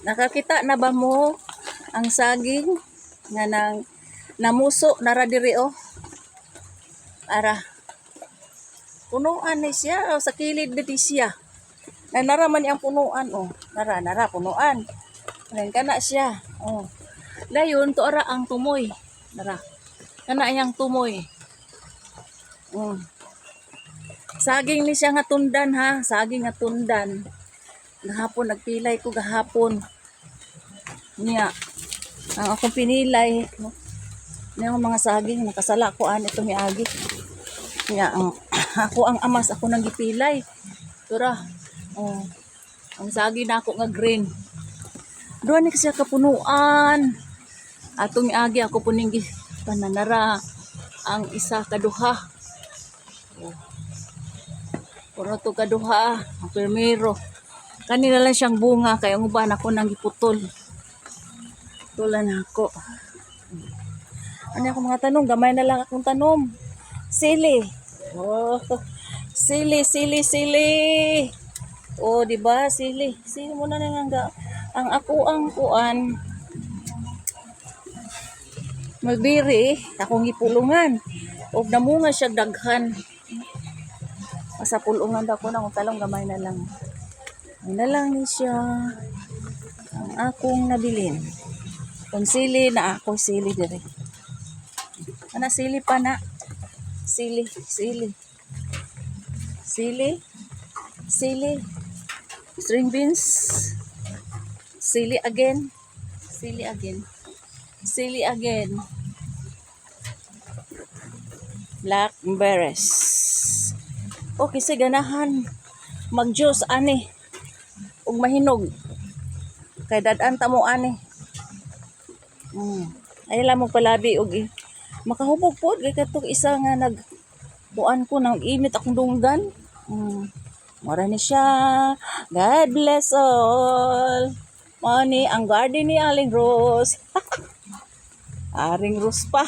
Nakakita na ba mo ang saging nga nang namuso nara diri oh? Ara. Punuan ni siya oh, sa kilid dito siya. Na naraman ang punuan oh. Nara nara punuan. Ngayon kana siya. Oh. Dayon to ara ang tumoy. Nara. Kana yang tumoy. Oh. Saging ni siya nga tundan ha, saging nga tundan. Gahapon nagpilay ko gahapon. Niya. Ang akong pinilay, no? Niya mga saging nakasala ko an ito miagi. Niya ang ako ang amas ako nang gipilay. Tura. Oh. Ang saging na ako nga green. Doon ni siya kapunuan. Atong miagi ako puning pananara ang isa kaduha. Puro to kaduha, ang primero. Kanina lang siyang bunga, kaya ang uban ako nang giputol. Tulan ako. Ano ako mga tanong, gamay na lang akong tanom. Sili. Oh, sili, sili, sili. Oh, di ba? Sili. Sili mo na lang ang, ang ako ang kuan. Magbiri, akong gipulungan. Og namunga siya daghan. Sa pulungan daw ko na kung talong gamay na lang. Ay na lang ni siya ang akong nabilin. Kung sili na ako sili dire. Ana sili pa na. Sili, sili. Sili. Sili. String beans. Sili again. Sili again. Sili again. Blackberries. Okay, sige ganahan. Mag-juice ani. Ug mahinog. Kay dadan ta mo ani. Mm. Ay lang mo palabi og i- makahubog pod kay katong isa nga nag buan ko nang init akong dunggan. Mm. Mora ni siya. God bless all. Ni ang garden ni Aling Rose. Aring Rose pa.